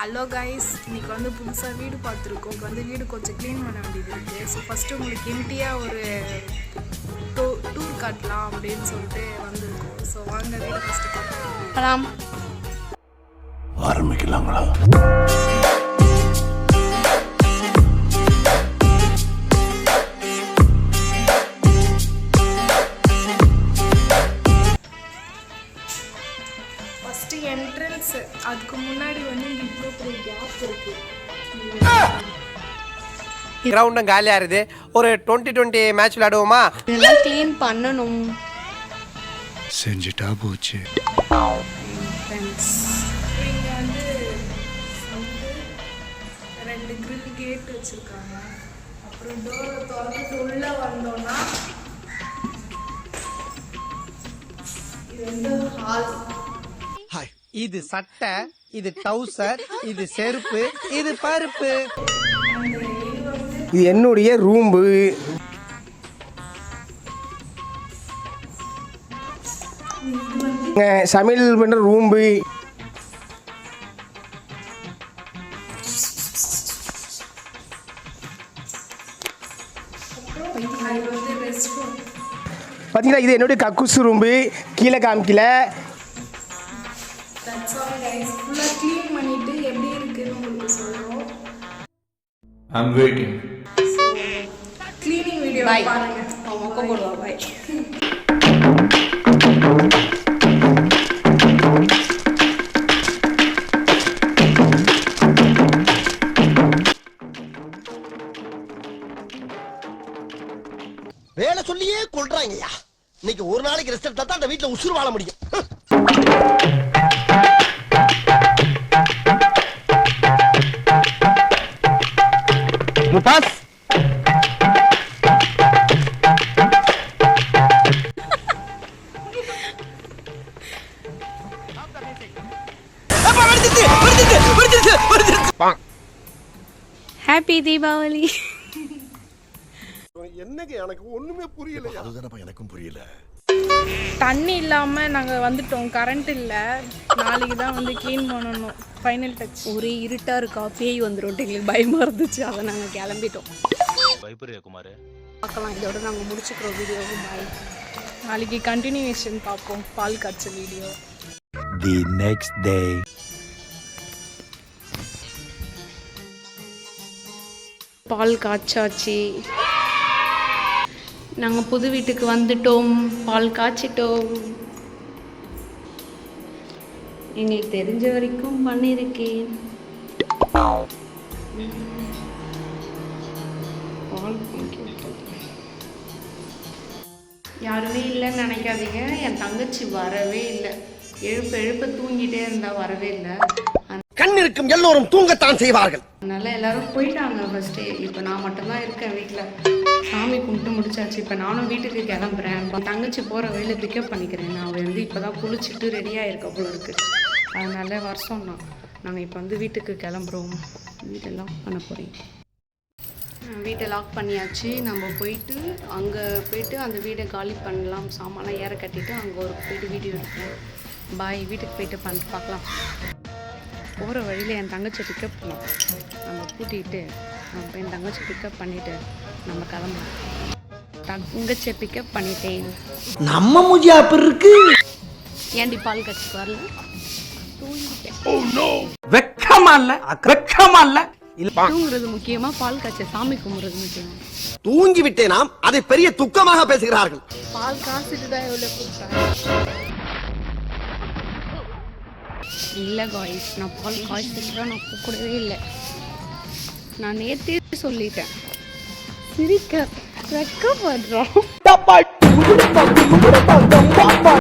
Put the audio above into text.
Hello guys இன்னைக்கு வந்து புதுசாக வீடு பார்த்துருக்கோம். வந்து வீடு கொஞ்சம் க்ளீன் பண்ண வேண்டியது இருக்குது ஸோ ஃபஸ்ட்டு உங்களுக்கு எம்டியாக ஒரு டூ டூர் காட்டலாம் அப்படின்னு சொல்லிட்டு வந்திருக்கோம். ஸோ வாங்க வீடு ஃபஸ்ட்டு பார்க்கலாம். ஆரம்பிக்கலாங்களா? அதுக்கு முன்னாடி வந்து இங்கே இவ்வளோ பெரிய கேப் இருக்குது கிரவுண்டும் காலியாக இருக்குது. ஒரு டுவெண்ட்டி டுவெண்ட்டி மேட்ச் விளையாடுவோமா? இதெல்லாம் க்ளீன் பண்ணணும். செஞ்சுட்டா போச்சு. ரெண்டு கிரில் கேட் வச்சுருக்காங்க. அப்புறம் டோரை திறந்துட்டு உள்ளே வந்தோம்னா இது வந்து ஹால் இது சட்டை இது டவுசர் இது செருப்பு இது பருப்பு. இது என்னுடைய ரூம்பு. சமையல் பண்ணுற ரூம்பு. பார்த்தீங்கன்னா இது என்னுடைய கக்குசு ரூம்பு. கீழே காமிக்கல. தட்ஸ் ஆல் கைஸ் ஃபுல்லாக க்ளீன் பண்ணிட்டு எப்படி இருக்குன்னு உங்களுக்கு சொல்கிறோம் I'm waiting cleaning video bye பாருங்க. அவன் மொக்க போடுவா பாய் வேலை சொல்லியே கொள்றாங்கய்யா இன்னைக்கு ஒரு நாளைக்கு ரெஸ்ட் எடுத்தா தான் அந்த வீட்டுல உசுறு வாழ முடியும். முபாஸ் ஹாப்பி தீபாவளி அதுதானப்பா எனக்கும் புரியல. தண்ணி இல்லாமல் நாங்கள் வந்துட்டோம். கரண்ட் இல்லை. நாளைக்கு தான் வந்து க்ளீன் பண்ணணும். ஃபைனல் டச் ஒரே இருட்டா இருக்கா. பேய் வந்துரும். எங்களுக்கு பயமா இருந்துச்சு. அதை நாங்க கிளம்பிட்டோம். குமார்? பார்க்கலாம். இதோட நாங்க முடிச்சுக்கிறோம் வீடியோ பாய் நாளைக்கு கண்டினியூவேஷன் பார்ப்போம். பால் காய்ச்ச வீடியோ தி நெக்ஸ்ட் டே பால் காய்ச்சாச்சு. நாங்க புது வீட்டுக்கு வந்துட்டோம் பால் காய்ச்சிட்டோம். எங்களுக்கு தெரிஞ்ச வரைக்கும் பண்ணியிருக்கேன். யாருமே இல்லைன்னு நினைக்காதீங்க. என் தங்கச்சி வரவே இல்லை. எழுப்ப எழுப்ப தூங்கிட்டே இருந்தா வரவே இல்லை. கண் இருக்கும் எல்லோரும் தூங்கத்தான் செய்வார்கள். அதனால எல்லாரும் போயிட்டாங்க ஃபர்ஸ்டே இப்போ நான் மட்டும்தான் இருக்கேன் வீட்டில் சாமி கும்பிட்டு முடிச்சாச்சு. இப்போ நானும் வீட்டுக்கு கிளம்புறேன். தங்கச்சி போகிற வழியில் பிக்கப் பண்ணிக்கிறேன். நான் அவள் வந்து இப்போ தான் குளிச்சுட்டு ரெடியாக இருக்க போல இருக்கு. அதனால வர சொன்னான். நாங்கள் இப்போ வந்து வீட்டுக்கு கிளம்புறோம். வீட்டெல்லாம் பண்ண போகிறேன் வீட்டை லாக் பண்ணியாச்சு. நம்ம போயிட்டு அங்கே போயிட்டு அந்த வீடை காலி பண்ணலாம். சாமானை ஏற கட்டிட்டு அங்கே ஒரு போயிட்டு வீடியோ எடுப்போம் பாய் வீட்டுக்கு போயிட்டு பண்ணிட்டு பார்க்கலாம். போகிற வழியில் என் தங்கச்சியை பிக்கப் பண்ணோம். நம்ம கூட்டிகிட்டு நம்ம என் தங்கச்சி பிக்கப் பண்ணிவிட்டு நம்ம கிளம்பலாம் தங்கச்சியை பிக்கப் பண்ணிட்டேன். நம்ம மூஜியா அப்படி இருக்கு. ஏன்டி பால் கட்சிக்கு வரல? தூங்கிட்டேன். வெக்கமா இல்ல வெக்கமா இல்ல. தூங்குறது முக்கியமா பால் காய்ச்ச சாமி கும்பிட்றது முக்கியமா? தூங்கி விட்டேனாம் அதை பெரிய துக்கமாக பேசுகிறார்கள். பால் காய்ச்சிட்டு தான் எவ்வளோ கூப்பிட்டேன் இல்லை காய்ஸ் நான் பால் காய்ச்சிட்டுலாம் நான் கூப்பிடவே இல்லை. நான் நேற்றே சொல்லிட்டேன். சிரிக்க வெக்கப்படுறோம்.